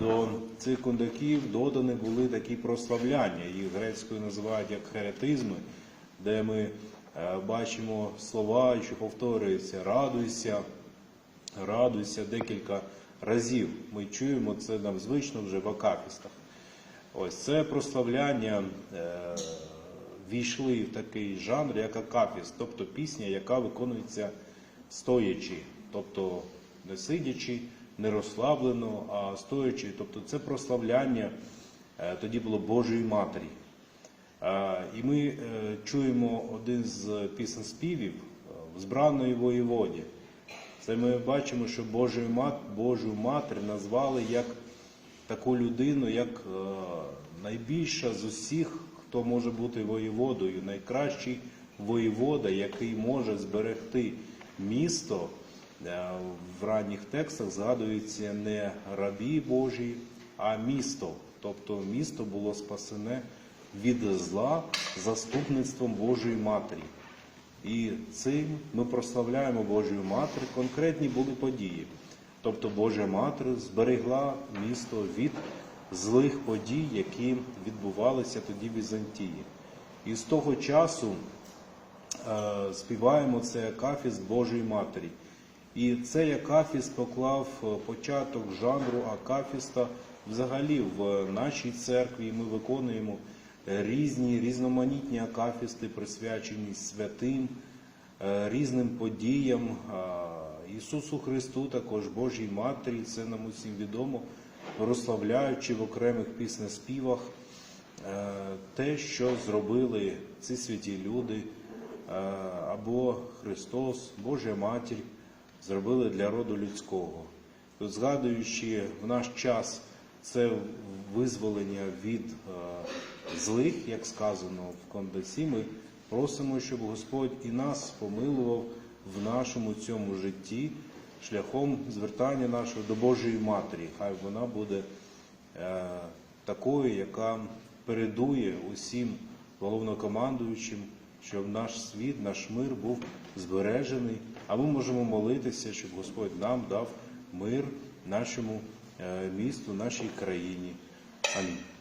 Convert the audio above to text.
до цих кондаків додані були такі прославляння. Їх грецькою називають як херетизми, де ми е, бачимо слова, що повторюються радуйся, радуйся декілька разів. Ми чуємо це нам звично вже в акафістах. Ось це прославляння е, війшли в такий жанр, як акафіст, тобто пісня, яка виконується стоячи, тобто не сидячи, не розслаблено, а стоячи. Тобто це прославляння е, тоді було Божої Матері. Е, І ми е, чуємо один з пісень співів в збраної воєводі. Це ми бачимо, що Божу, мат, Божу Матір назвали як таку людину, як найбільша з усіх, хто може бути воєводою, найкращий воєвода, який може зберегти місто. Е, В ранніх текстах згадується не рабі Божі, а місто. Тобто місто було спасене від зла заступництвом Божої Матері. І цим ми прославляємо Божу Матір. Конкретні були події. Тобто Божа Матір зберегла місто від злих подій, які відбувалися тоді в Візантії. І з того часу е, співаємо цей акафіст Божої Матері. І цей акафіст поклав е, початок жанру акафіста взагалі в нашій церкві. Ми виконуємо е, різні різноманітні акафісти, присвячені святим, е, різним подіям. Ісусу Христу, також Божій Матері, це нам усім відомо, прославляючи в окремих піснеспівах е, те, що зробили ці святі люди, е, або Христос, Божа Матір зробили для роду людського. Тут, згадуючи в наш час це визволення від е, злих, як сказано в Кондесі, ми просимо, щоб Господь і нас помилував в нашому цьому житті шляхом звертання нашого до Божої Матері. Хай вона буде е, такою, яка передує усім головнокомандуючим, щоб наш світ, наш мир був збережений. А ми можемо молитися, щоб Господь нам дав мир нашому е, місту, нашій країні. Амінь.